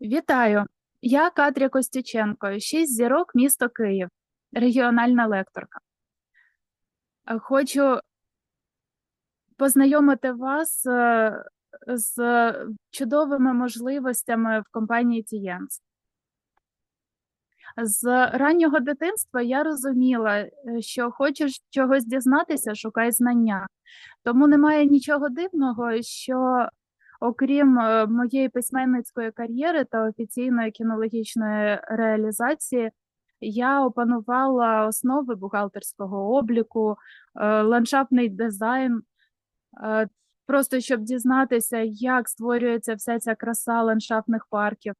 Вітаю! Я Катря Костюченко, 6 зірок, місто Київ, регіональна лекторка. Хочу познайомити вас е, з чудовими можливостями в компанії Тієнс. З раннього дитинства я розуміла, е, що хочеш чогось дізнатися, шукай знання. Тому немає нічого дивного, що окрім е, моєї письменницької кар'єри та офіційної кінологічної реалізації, я опанувала основи бухгалтерського обліку, е, ландшафтний дизайн, е, просто щоб дізнатися, як створюється вся ця краса ландшафтних парків.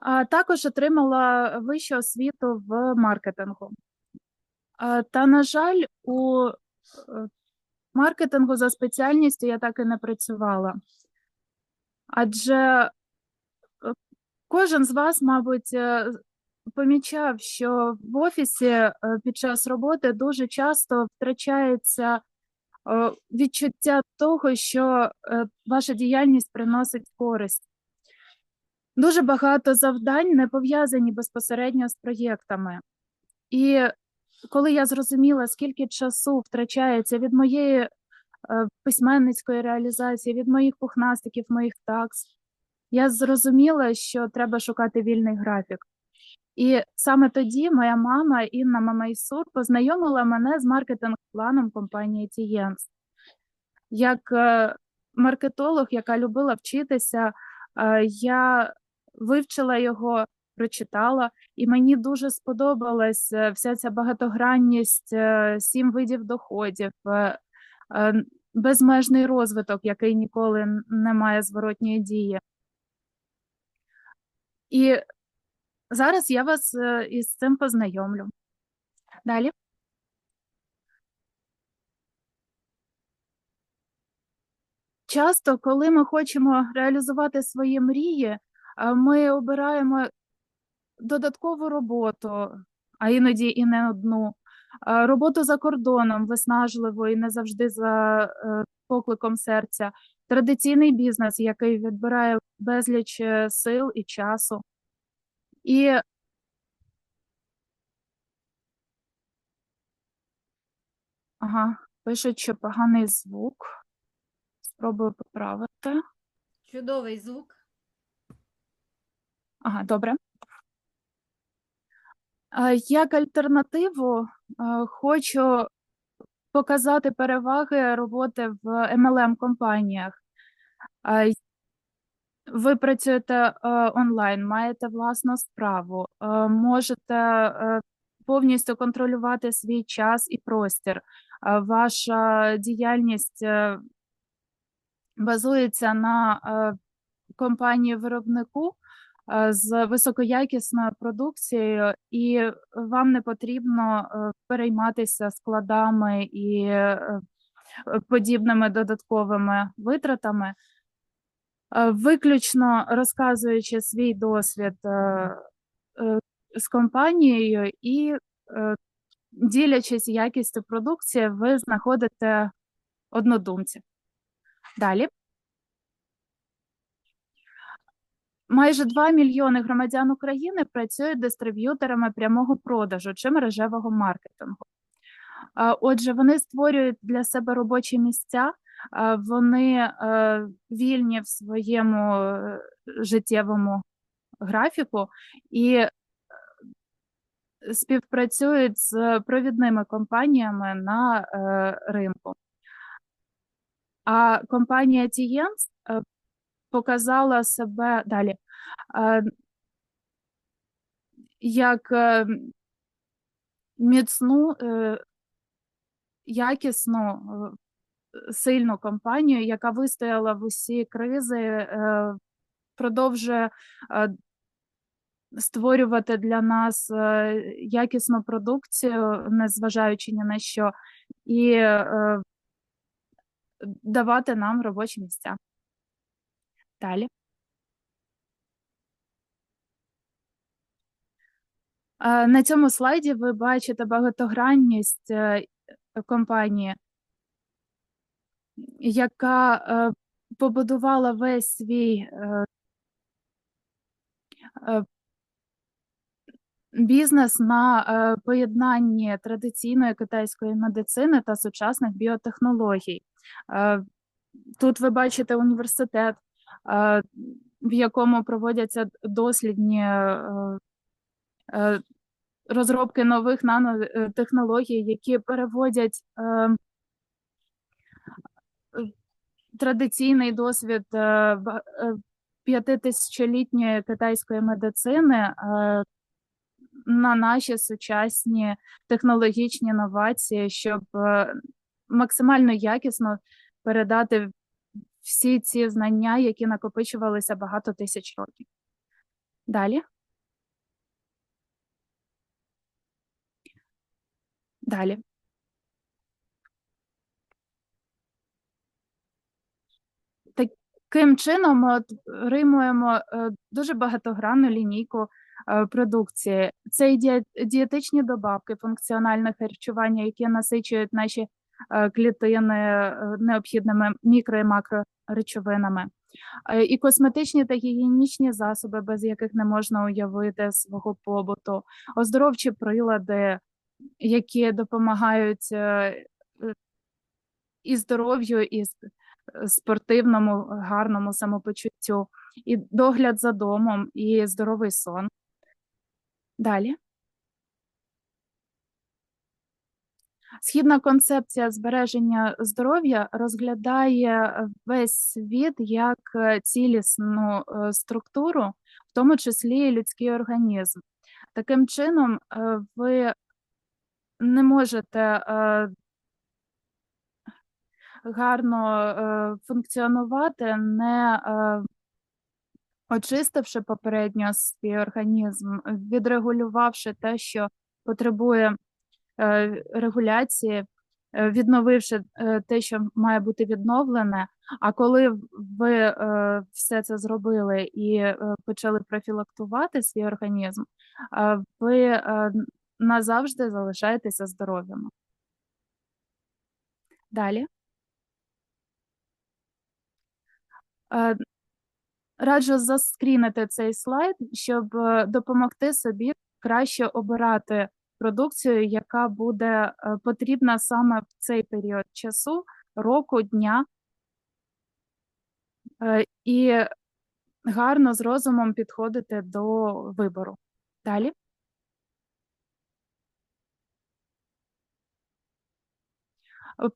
А також отримала вищу освіту в маркетингу. Та, на жаль, у маркетингу за спеціальністю я так і не працювала. Адже е, кожен з вас, мабуть, е, помічав, що в офісі е, під час роботи дуже часто втрачається відчуття того, що ваша діяльність приносить користь. Дуже багато завдань не пов'язані безпосередньо з проєктами. І коли я зрозуміла, скільки часу втрачається від моєї е, письменницької реалізації, від моїх пухнастиків, моїх такс, я зрозуміла, що треба шукати вільний графік. І саме тоді моя мама Інна Мамайсур познайомила мене з маркетинг-планом компанії Тієнс. Як е, маркетолог, яка любила вчитися, е, я вивчила його, прочитала, і мені дуже сподобалась е, вся ця багатогранність, е, сім видів доходів, е, безмежний розвиток, який ніколи не має зворотньої дії. І зараз я вас із цим познайомлю. Далі. Часто, коли ми хочемо реалізувати свої мрії, ми обираємо додаткову роботу, а іноді і не одну. Роботу за кордоном виснажливу і не завжди за е, покликом серця. Традиційний бізнес, який відбирає безліч е, сил і часу. І ага, пишуть, що поганий звук. Спробую поправити. Чудовий звук. Ага, добре. Як альтернативу хочу показати переваги роботи в MLM-компаніях. Е, Ви працюєте онлайн, маєте власну справу, можете повністю контролювати свій час і простір. Ваша діяльність е, базується на е, компанії-виробнику е, з високоякісною продукцією, і вам не потрібно е, перейматися складами і е, подібними додатковими витратами. Е, Виключно розказуючи свій досвід е, е, з компанією і е, ділячись якістю продукції, ви знаходите однодумців. Далі. Майже 2 мільйони громадян України працюють дистриб'юторами прямого продажу чи мережевого маркетингу. Отже, вони створюють для себе робочі місця, вони е, вільні в своєму е, життєвому графіку і е, співпрацюють з провідними компаніями на ринку. А компанія Тієнс показала себе далі як е, міцну, е, якісну, е, сильну компанію, яка вистояла в усі кризи, продовжує створювати для нас якісну продукцію, незважаючи ні на що, і давати нам робочі місця. Далі. Е, На цьому слайді ви бачите багатогранність е, компанії, яка е, побудувала весь свій бізнес на поєднанні традиційної китайської медицини та сучасних біотехнологій. Тут ви бачите університет, в якому проводяться дослідні е, е, розробки нових нанотехнологій, які переводять е, традиційний досвід е, е, п'ятитисячолітньої китайської медицини е, на наші сучасні технологічні новації, щоб е, максимально якісно передати всі ці знання, які накопичувалися багато тисяч років. Далі. Далі. Таким чином ми отримуємо е, дуже багатогранну лінійку е, продукції. Це і дієтичні добавки, функціональне харчування, які насичують наші клітини е, необхідними мікро і макроречовинами. Е, І косметичні та гігієнічні засоби, без яких не можна уявити свого побуту, оздоровчі прилади, які допомагають е, е, і здоров'ю, і е, спортивному, гарному самопочуттю, і догляд за домом, і здоровий сон. Далі. Східна концепція збереження здоров'я розглядає весь світ як е, цілісну е, структуру, в тому числі і людський організм. Таким чином, е, ви не можете гарно функціонувати, не очистивши попередньо свій організм, відрегулювавши те, що потребує регуляції, е, відновивши е, те, що має бути відновлене. А коли ви е, все це зробили і е, почали профілактувати свій організм, е, ви е, назавжди залишаєтеся здоровими. Далі. Е, Раджу заскрінити цей слайд, щоб е, допомогти собі краще обирати продукцію, яка буде е, потрібна саме в цей період часу, року, дня, Е, і гарно з розумом підходити до вибору. Далі.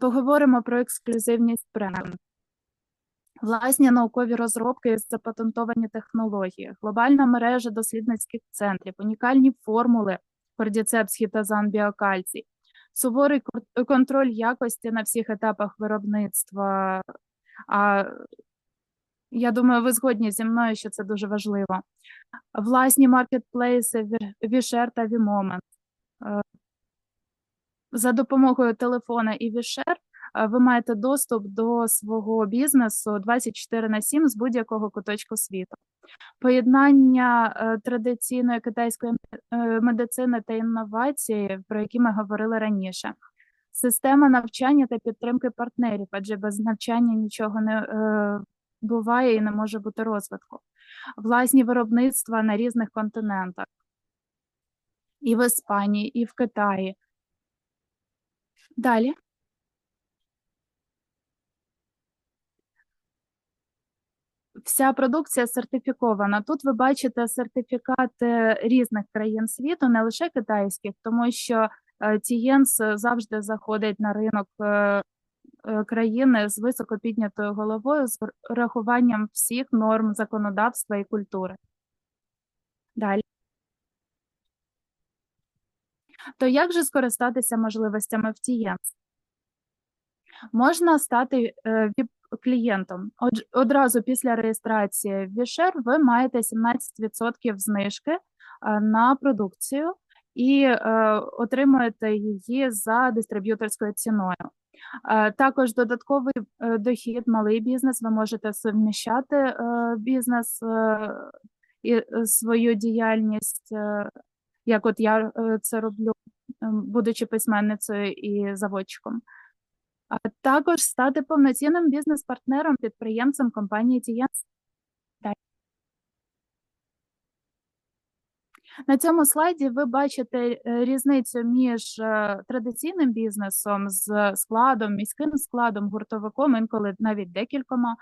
Поговоримо про ексклюзивність бренду. Власні наукові розробки запатентовані технології, глобальна мережа дослідницьких центрів, унікальні формули кордіцепс, хітазан, біокальцій, суворий контроль якості на всіх етапах виробництва. А я думаю, ви згодні зі мною, що це дуже важливо. Власні маркетплейси, Ві- Вішер та Вімомент. Е, За допомогою телефона і Вішер е, ви маєте доступ до свого бізнесу 24 на 7 з будь-якого куточку світу. Поєднання е, традиційної китайської е, медицини та інновації, про які ми говорили раніше. Система навчання та підтримки партнерів, адже без навчання нічого не е, буває і не може бути розвитку. Власні виробництва на різних континентах. І в Іспанії, і в Китаї. Далі. Вся продукція сертифікована. Тут ви бачите сертифікати різних країн світу, не лише китайських, тому що е, Тієнс завжди заходить на ринок е, е, країни з високо піднятою головою, з урахуванням всіх норм законодавства і культури. Далі. То як же скористатися можливостями в Тієнс? Можна стати ВІП-клієнтом. Отж- Одразу після реєстрації в Вішер ви маєте 17% знижки е, на продукцію і е, отримуєте її за дистриб'юторською ціною. Е, Також додатковий дохід, малий бізнес. Ви можете суміщати е, бізнес і свою діяльність, як от я це роблю, е, будучи письменницею і заводчиком. А також стати повноцінним бізнес-партнером, підприємцем компанії Тієнс. На цьому слайді ви бачите е, різницю між е, традиційним бізнесом з складом, міським складом, гуртовиком, інколи навіть декількома,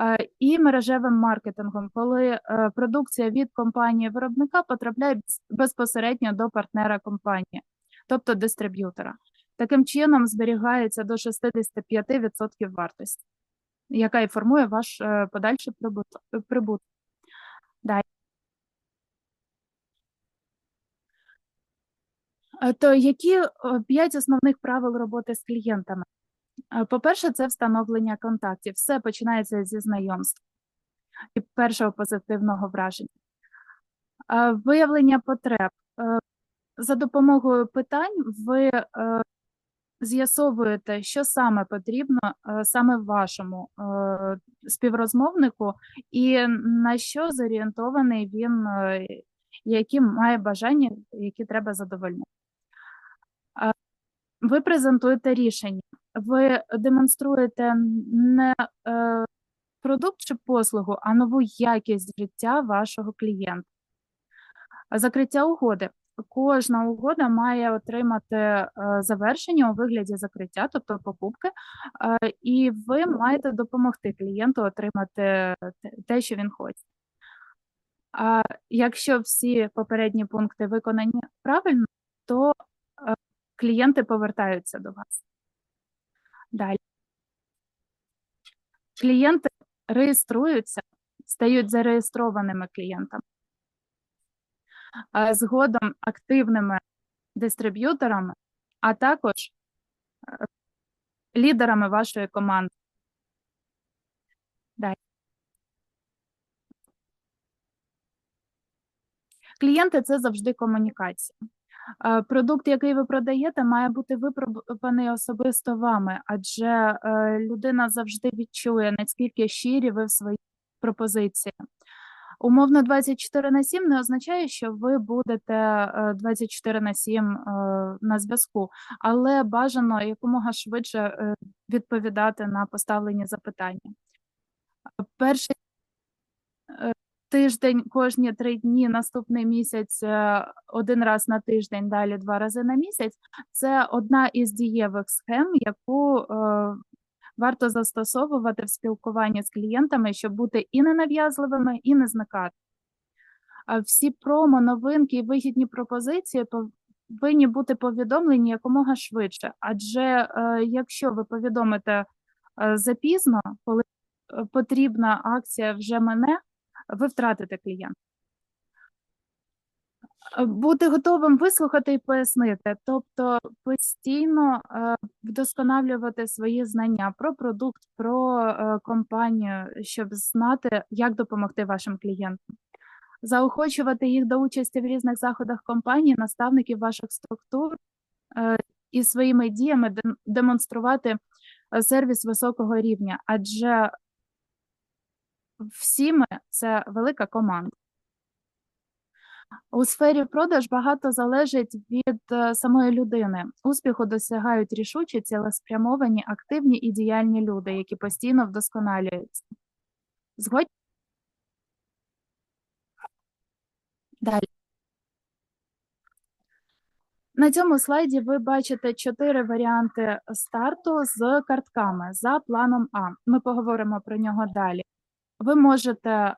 е, і мережевим маркетингом, коли продукція від компанії виробника потрапляє безпосередньо до партнера компанії, тобто дистриб'ютора. Таким чином зберігається до 65% вартості, яка і формує ваш е, подальший прибуток. Е, То які е, п'ять основних правил роботи з клієнтами? По-перше, це встановлення контактів. Все починається зі знайомств і першого позитивного враження. Виявлення потреб. За допомогою питань ви з'ясовуєте, що саме потрібно е, саме вашому е, співрозмовнику, і на що зорієнтований він, е, які має бажання, які треба задовольнити. Ви презентуєте рішення, ви демонструєте не продукт чи послугу, а нову якість життя вашого клієнта. Закриття угоди. Кожна угода має отримати е, завершення у вигляді закриття, тобто покупки, е, і ви маєте допомогти клієнту отримати те- те, що він хоче. А якщо всі попередні пункти виконані правильно, то е, клієнти повертаються до вас. Далі. Клієнти реєструються, стають зареєстрованими клієнтами. Згодом активними дистриб'юторами, а також е, лідерами вашої команди. Клієнти це завжди комунікація. Е, Продукт, який ви продаєте, має бути випробуваний особисто вами, адже е, людина завжди відчує, наскільки щирі ви в своїй пропозиції. Умовно 24 на 7 не означає, що ви будете е, 24 на 7 е, на зв'язку, але бажано якомога швидше е, відповідати на поставлені запитання. Перший е, тиждень кожні три дні, наступний місяць е, один раз на тиждень, далі два рази на місяць. Це одна із дієвих схем, яку е, варто застосовувати в спілкуванні з клієнтами, щоб бути і ненав'язливими, і не зникати. Всі промо, новинки і вигідні пропозиції повинні бути повідомлені якомога швидше. Адже е, якщо ви повідомите е, запізно, коли е, потрібна акція вже мене, ви втратите клієнта. Е, Бути готовим вислухати і пояснити, тобто постійно е, вдосконалювати свої знання про продукт, про е, компанію, щоб знати, як допомогти вашим клієнтам. Заохочувати їх до участі в різних заходах компанії, наставників ваших структур і своїми діями дем- демонструвати сервіс високого рівня, адже всі ми це велика команда. У сфері продаж багато залежить від е, самої людини. Успіху досягають рішучі, цілеспрямовані, активні і діяльні люди, які постійно вдосконалюються. Згодні? Далі. На цьому слайді ви бачите чотири варіанти старту з картками за планом А. Ми поговоримо про нього далі. Ви можете е,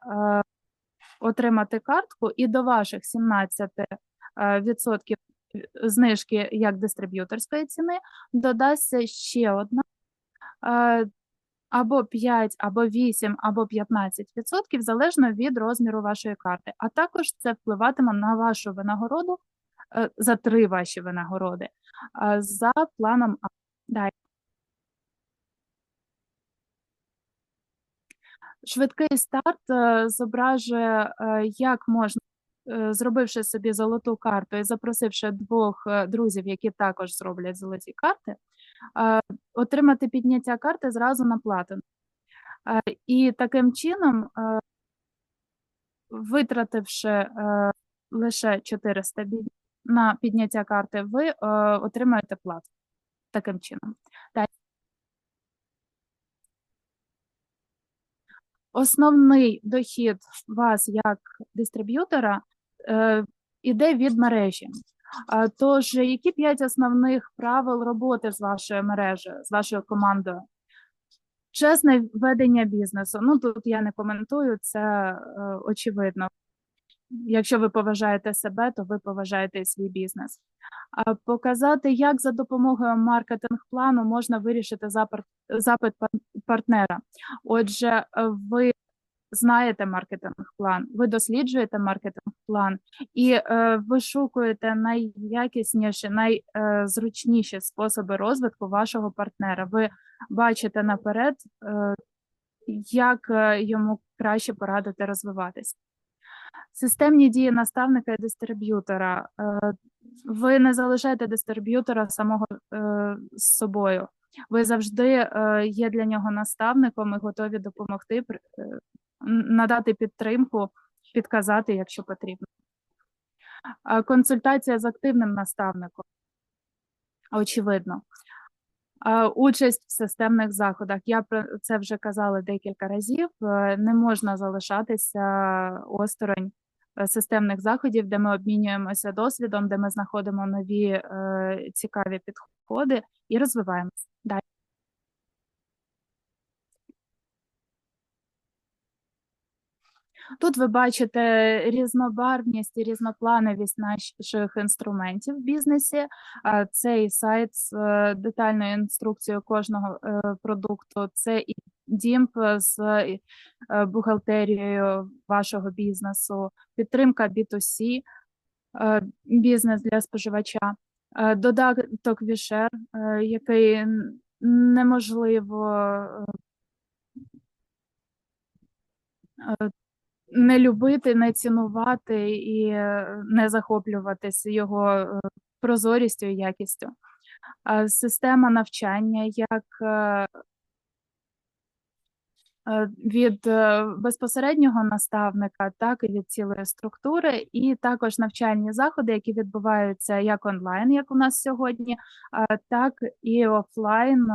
отримати картку і до ваших 17 е, відсотків знижки як дистриб'юторської ціни додасться ще одна е, або 5, або 8, або 15 відсотків, залежно від розміру вашої карти. А також це впливатиме на вашу винагороду е, за три ваші винагороди е, за планом А. Далі. Швидкий старт е, зображує, е, як можна, е, зробивши собі золоту карту і запросивши двох друзів, які також зроблять золоті карти, отримати підняття карти зразу на платину. І таким чином, витративши лише 400 бі- на підняття карти, ви отримаєте плату. Таким чином. Основний дохід вас як дистриб'ютора е, іде від мережі. Тож, які п'ять основних правил роботи з вашою мережею, з вашою командою? Чесне ведення бізнесу. Ну тут я не коментую, це е, очевидно. Якщо ви поважаєте себе, то ви поважаєте свій бізнес. Показати, як за допомогою маркетинг-плану можна вирішити запит, партнера. Отже, ви знаєте маркетинг-план, ви досліджуєте маркетинг-план і е, вишукуєте найякісніші, найзручніші способи розвитку вашого партнера. Ви бачите наперед, е, як е, йому краще порадити розвиватися. Системні дії наставника і дистриб'ютора. Е, Ви не залишаєте дистриб'ютора самого е, з собою. Ви завжди е, є для нього наставником і готові допомогти, надати підтримку, підказати, якщо потрібно. Консультація з активним наставником. Очевидно. Е, Участь в системних заходах. Я про це вже казала декілька разів. Е, Не можна залишатися осторонь е, системних заходів, де ми обмінюємося досвідом, де ми знаходимо нові цікаві підходи і розвиваємося. Далі. Тут ви бачите різнобарвність і різноплановість наших інструментів в бізнесі. Цей сайт з е, детальною інструкцією кожного е, продукту. Це і дімп з е, бухгалтерією вашого бізнесу, підтримка B2C, е, бізнес для споживача, додаток Вішер, який неможливо не любити, не цінувати і е, не захоплюватись його е, прозорістю і якістю. Система навчання як е, від безпосереднього наставника, так і від цілої структури, і також навчальні заходи, які відбуваються як онлайн, як у нас сьогодні, так і офлайн,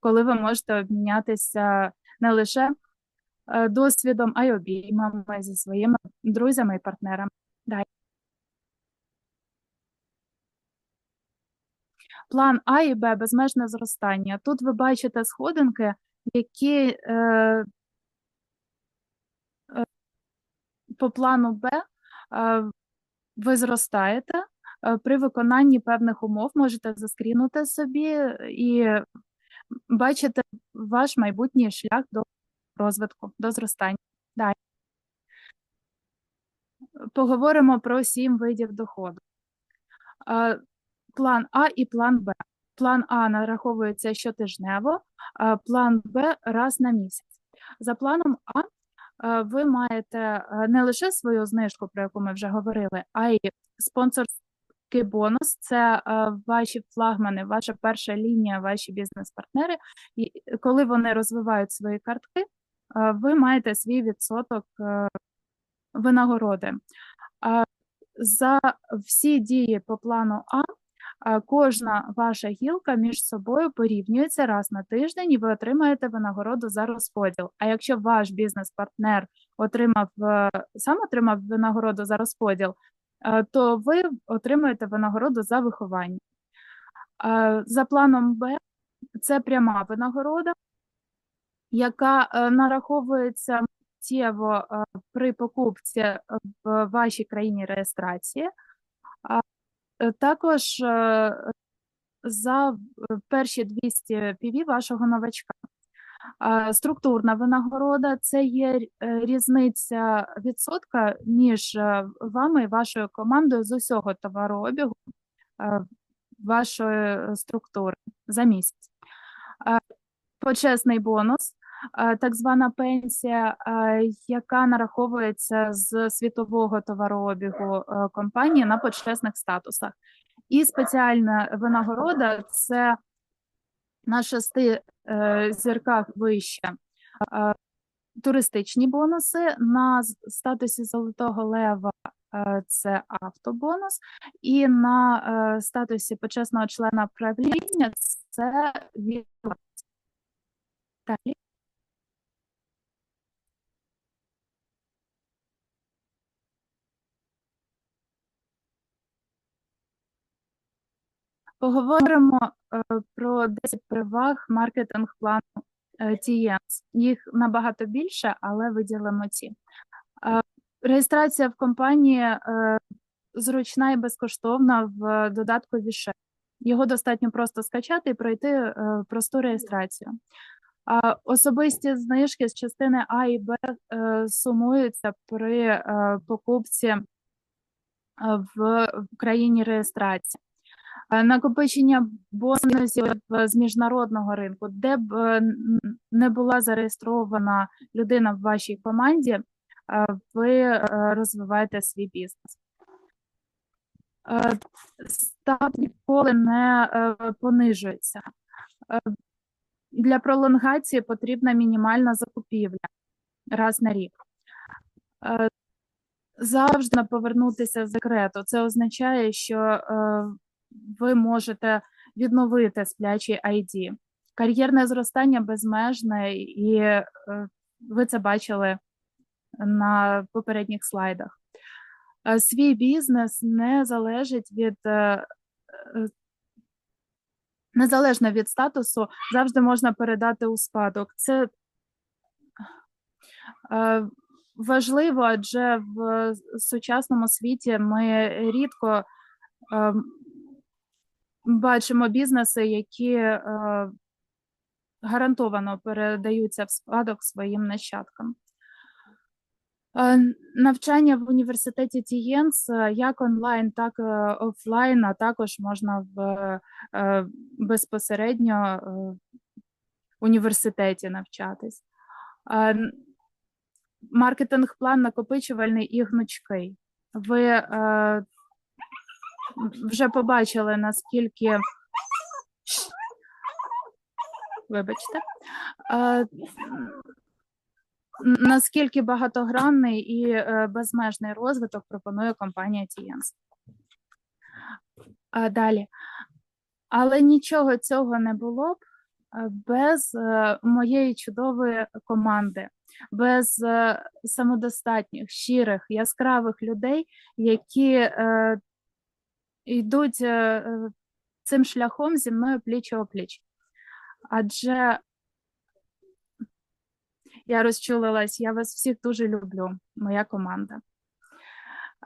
коли ви можете обмінятися не лише досвідом, а й обіймами зі своїми друзями і партнерами. Далі. План А і Б безмежне зростання. Тут ви бачите сходинки, які е, е, по плану Б е, ви зростаєте. е, При виконанні певних умов можете заскрінути собі і бачите ваш майбутній шлях до розвитку, до зростання. Далі. Поговоримо про сім видів доходу. План А і план Б. План А нараховується щотижнево, план Б раз на місяць. За планом А ви маєте не лише свою знижку, про яку ми вже говорили, а й спонсорський бонус. Це ваші флагмани, ваша перша лінія, ваші бізнес-партнери. І коли вони розвивають свої картки, ви маєте свій відсоток е, винагороди. За всі дії по плану А кожна ваша гілка між собою порівнюється раз на тиждень, і ви отримаєте винагороду за розподіл. А якщо ваш бізнес-партнер отримав е, сам отримав винагороду за розподіл, е, то ви отримаєте винагороду за виховання. Е, За планом Б це пряма винагорода, яка е, нараховується миттєво е, при покупці в вашій країні реєстрації. Е, також е, за перші 200 PV вашого новачка. Структурна винагорода це є е, різниця відсотка між е, вами і вашою командою з усього товарообігу е, вашої е, структури за місяць. Е, Почесний бонус, е, так звана пенсія, е, яка нараховується з світового товарообігу е, компанії на почесних статусах. І спеціальна винагорода це на шести е, зірках вище е, туристичні бонуси, на статусі Золотого Лева е, це автобонус, і на е, статусі почесного члена правління це від Далі. Поговоримо е, про 10 переваг маркетинг плану е, Тієнс. Їх набагато більше, але виділимо ці. Е, Реєстрація в компанії е, зручна і безкоштовна в додатку Віше. Його достатньо просто скачати і пройти е, просту реєстрацію. Особисті знижки з частини А і Б е, сумуються при е, покупці е, в країні реєстрації. Е, Накопичення бонусів е, з міжнародного ринку, де б е, не була зареєстрована людина в вашій команді, ви розвиваєте свій бізнес. Ставки ніколи не понижується. Для пролонгації потрібна мінімальна закупівля раз на рік. Завжди повернутися з декрету. Це означає, що ви можете відновити сплячий ID. Кар'єрне зростання безмежне, і е, ви це бачили на попередніх слайдах. Е, Свій бізнес не залежить від е, незалежно від статусу, завжди можна передати у спадок. Це важливо, адже в сучасному світі ми рідко е, бачимо бізнеси, які е, гарантовано передаються в спадок своїм нащадкам. Е, Навчання в університеті Тієнс е, як онлайн, так і офлайн, а також можна в безпосередньо в університеті навчатись. Е, Маркетинг-план накопичувальний і гнучкий. Ви вже побачили, наскільки. Вибачте. Е, наскільки багатогранний і е, безмежний розвиток пропонує компанія Тієнс. А далі. Але нічого цього не було б е, без е, моєї чудової команди, без е, самодостатніх, щирих, яскравих людей, які е, йдуть е, цим шляхом зі мною пліч опліч. Адже я розчулилась, я вас всіх дуже люблю, моя команда.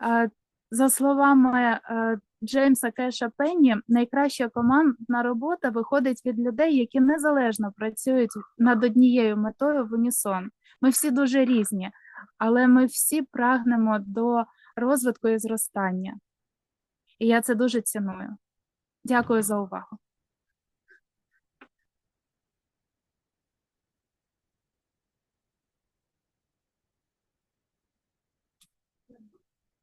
Е, За словами е, Джеймса Кеша Пенні, найкраща командна робота виходить від людей, які незалежно працюють над однією метою в унісон. Ми всі дуже різні, але ми всі прагнемо до розвитку і зростання. І я це дуже ціную. Дякую за увагу.